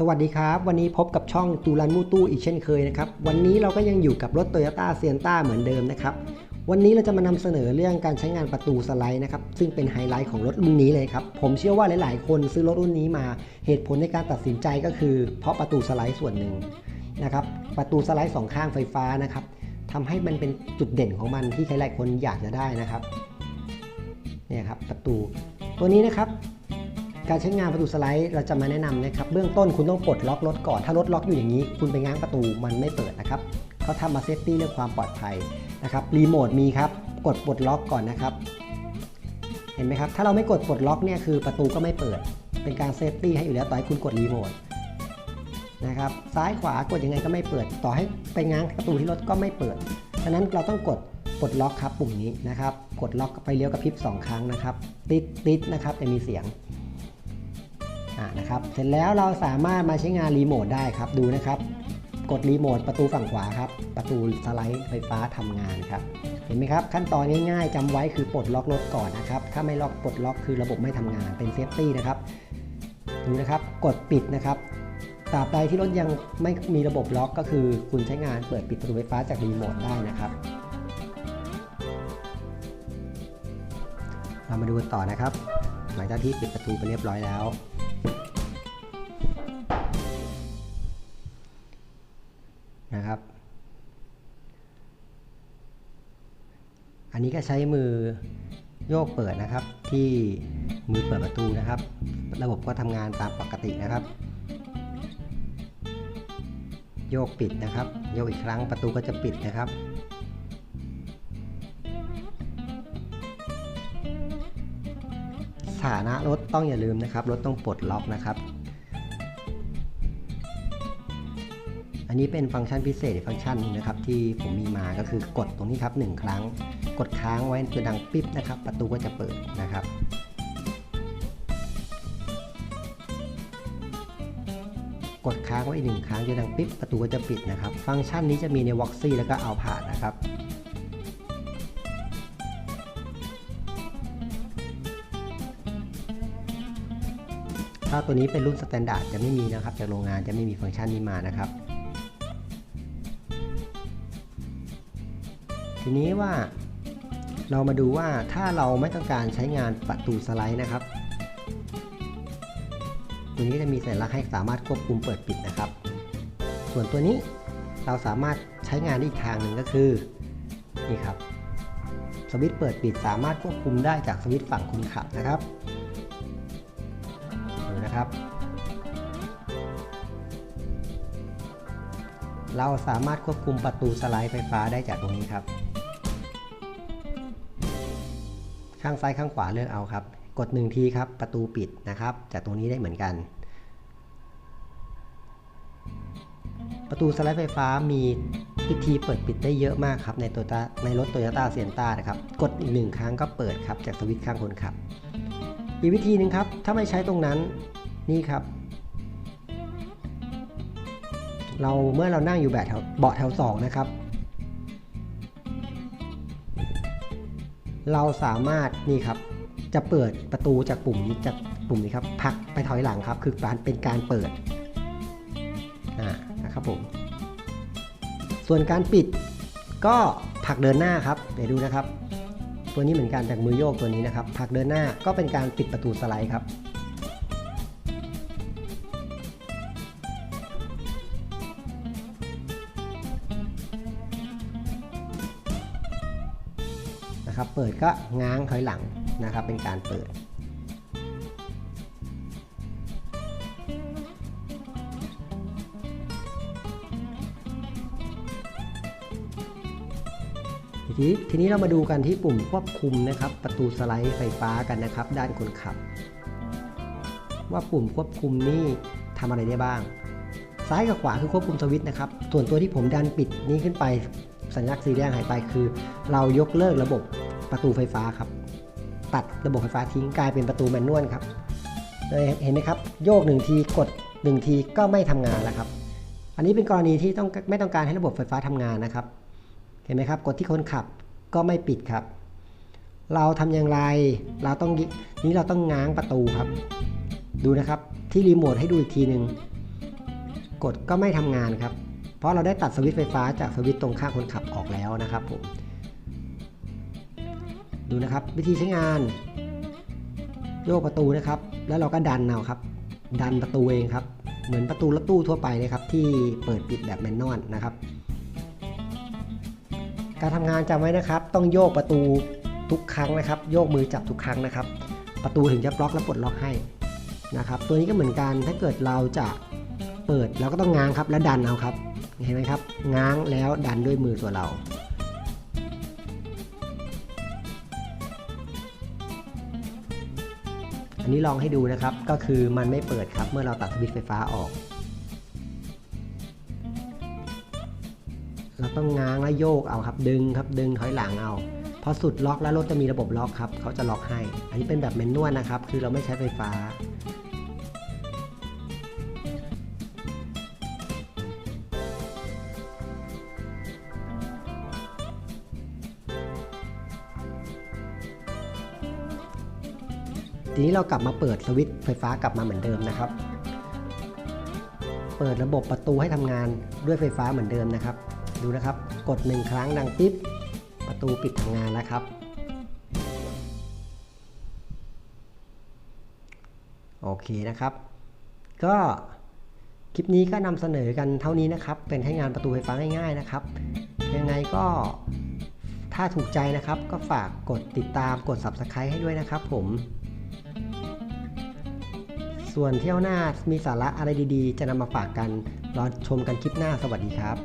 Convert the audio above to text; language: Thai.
สวัสดีครับ วันนี้พบกับช่องตูรันมูตู้อีกเช่นเคยนะครับ วันนี้เราก็ยังอยู่กับรถ Toyota s i e n t a เหมือนเดิมนะครับ วันนี้เราจะมานำเสนอเรื่องการใช้งานประตูสไลด์นะครับ ซึ่งเป็นไฮไลท์ของรถรุ่นนี้เลยครับ ผมเชื่อว่าหลาย ๆ คนซื้อรถรุ่นนี้มา เหตุผลในการตัดสินใจก็คือ เพราะประตูสไลด์ส่วนหนึ่งนะครับ ประตูสไลด์สองข้างไฟฟ้านะครับทำให้มันเป็นจุดเด่นของมันที่ใครหลายคนอยากจะได้นะครับ เนี่ยครับประตู ตัวนี้นะครับ การใช้งานประตูสไลด์เราจะมาแนะนำนะครับเบื้องต้นคุณต้องปลดล็อกรถก่อนถ้ารถล็อกอยู่อย่างนี้ คุณไปง้างประตูมันไม่เปิดนะครับเขาทำมาเซฟตี้เรื่องความปลอดภัยนะครับรีโมทมีครับกดปลดล็อกก่อนนะครับ เห็นไหมครับถ้าเราไม่กดปลดล็อกเนี่ยคือประตูก็ไม่เปิด เป็นการเซฟตี้ให้อยู่แล้วต่อให้คุณกดรีโมทนะครับซ้ายขวากดยังไงก็ไม่เปิด ต่อให้ไปง้างประตูที่รถก็ไม่เปิดฉะนั้นเราต้องกดปลดล็อกครับปุ่มนี้นะครับ กดล็อกไปเลี้ยวกระพริบสองครั้งนะครับ ติดติดนะครับจะมีเสียง นะครับเสร็จแล้วเราสามารถมาใช้งานรีโมทได้ครับดูนะครับ กดรีโมทประตูฝั่งขวาครับ ประตูสไลด์ไฟฟ้าทำงานครับ เห็นไหมครับ ขั้นตอนง่ายๆจำไว้คือปลดล็อกรถก่อนนะครับ ถ้าไม่ล็อกปลดล็อกคือระบบไม่ทำงานเป็นเซฟตี้นะครับดูนะครับกดปิดนะครับตราบใดที่รถยังไม่มีระบบล็อกก็คือ คุณใช้งานเปิดปิดประตูไฟฟ้าจากรีโมทได้นะครับเรามาดูกันต่อนะครับ หลังจากที่ปิดประตูไปเรียบร้อยแล้ว นนี้ก็ใช้มือโยกเปิดนะครับ ที่มือเปิดประตูนะครับ ระบบก็ทำงานตามปกตินะครับ โยกปิดนะครับ โยกอีกครั้งประตูก็จะปิดนะครับสถานะรถต้องอย่าลืมนะครับรถต้องปลดล็อกนะครับ อันนี้เป็นฟังก์ชันพิเศษฟังก์ชันนึงนะครับ ที่ผมมีมาก็คือกดตรงนี้ครับหนึ่งครั้ง กดค้างไว้จะดังปิ๊บนะครับ ประตูก็จะเปิดนะครับกดค้างไว้อีกหนึ่งครั้งจะดังปิ๊บประตูก็จะปิดนะครับ ฟังก์ชันนี้จะมีใน v o x y แล้วก็เอาผ่านนะครับ ถ้าตัวนี้เป็นรุ่นสแตนดาร์ดจะไม่มีนะครับ จากโรงงานจะไม่มีฟังก์ชันนี้มานะครับ ทีนี้ว่า เรามาดูว่าถ้าเราไม่ต้องการใช้งานประตูสไลด์นะครับตัวนี้จะมีสัญลักษณ์ให้สามารถควบคุมเปิดปิดนะครับ ส่วนตัวนี้เราสามารถใช้งานได้อีกทางหนึ่งก็คือนี่ครับสวิตช์เปิดปิดสามารถควบคุมได้จากสวิตช์ฝั่งคนขับนะครับดูนะครับ เราสามารถควบคุมประตูสไลด์ไฟฟ้าได้จากตรงนี้ครับ ข้างซ้ายข้างขวาเลือกเอาครับ กดหนึ่งทีครับประตูปิดนะครับ จากตรงนี้ได้เหมือนกัน ประตูสไลด์ไฟฟ้ามีวิธีเปิดปิดได้เยอะมากครับ ในตัวในรถ Toyota s i e n t a นะครับ กดอีกหนึ่งครั้งก็เปิดครับจากสวิตช์ข้างคนขับ อีกวิธีหนึ่งครับ ถ้าไม่ใช้ตรงนั้นนี่ครับ เราเมื่อเรานั่งอยู่แบบแถวเบาะแถวสองนะครับ เราสามารถนี่ครับจะเปิดประตูจากปุ่มนี้จากปุ่มนี้ครับพักไปถอยหลังครับ คือการเป็นการเปิดนะครับผมส่วนการปิดก็ผักเดินหน้าครับเดี๋ยวดูนะครับ ตัวนี้เหมือนกันจากมือโยกตัวนี้นะครับผักเดินหน้าก็เป็นการปิดประตูสไลด์ครับ นะครับ เปิดก็ง้างถอยหลังนะครับ เป็นการเปิด ทีนี้ทีนี้เรามาดูกันที่ปุ่มควบคุมนะครับ ประตูสไลด์ไฟฟ้ากันนะครับ ด้านคนขับ ว่าปุ่มควบคุมนี่ทำอะไรได้บ้าง ซ้ายกับขวาคือควบคุมสวิตช์นะครับ ส่วนตัวที่ผมดันปิดนี้ขึ้นไปสัญลักษณ์สีแดงหายไปคือ เรายกเลิกระบบ ประตูไฟฟ้าครับ ตัดระบบไฟฟ้าทิ้งกลายเป็นประตูแมนนวลครับเห็นไหมครับ โยกหนึ่งทีกดหนึ่งทีก็ไม่ทำงานแล้วครับ อันนี้เป็นกรณีที่ต้องไม่ต้องการให้ระบบไฟฟ้าทำงานนะครับ เห็นไหมครับกดที่คนขับก็ไม่ปิดครับ เราทำอย่างไรเราต้องนี้เราต้องง้างประตูครับ ดูนะครับที่รีโมทให้ดูอีกทีหนึ่งกดก็ไม่ทำงานครับ เพราะเราได้ตัดสวิตช์ไฟฟ้าจากสวิตช์ตรงข้างคนขับออกแล้วนะครับผม ดูนะครับ วิธีใช้งาน โยกประตูนะครับ แล้วเราก็ดันเอาครับ ดันประตูเองครับ เหมือนประตูรถตู้ทั่วไปนะครับ ที่เปิดปิดแบบแมนนวลนะครับ การทำงานจำไว้นะครับ ต้องโยกประตูทุกครั้งนะครับ โยกมือจับทุกครั้งนะครับ ประตูถึงจะบล็อกและปลดล็อกให้นะครับ ตัวนี้ก็เหมือนกันถ้าเกิดเราจะเปิดเราก็ต้องง้างครับ แล้วดันเอาครับ เห็นไหมครับ ง้างแล้วดันด้วยมือตัวเรา อันนี้ลองให้ดูนะครับ ก็คือมันไม่เปิดครับเมื่อเราตัดสวิตช์ไฟฟ้าออก เราต้องง้างและโยกเอาครับ ดึงครับดึงถอยหลังเอาพอสุดล็อกแล้วรถจะมีระบบล็อกครับเขาจะล็อกให้ อันนี้เป็นแบบเมนนวลนะครับ คือเราไม่ใช้ไฟฟ้า ทีนี้เรากลับมาเปิดสวิตช์ไฟฟ้ากลับมาเหมือนเดิมนะครับ เปิดระบบประตูให้ทำงานด้วยไฟฟ้าเหมือนเดิมนะครับ ดูนะครับ กดหนึ่งครั้งดังปิ๊บประตูปิดทำงานแล้วครับ โอเคนะครับ ก็คลิปนี้ก็นำเสนอกันเท่านี้นะครับ เป็นให้งานประตูไฟฟ้าง่ายๆนะครับ ยังไงก็ถ้าถูกใจนะครับก็ฝากกดติดตามกด Subscribe ให้ด้วยนะครับผม ส่วนเที่ยวหน้ามีสาระอะไรดีๆ จะนำมาฝากกันรอชมกันคลิปหน้าสวัสดีครับ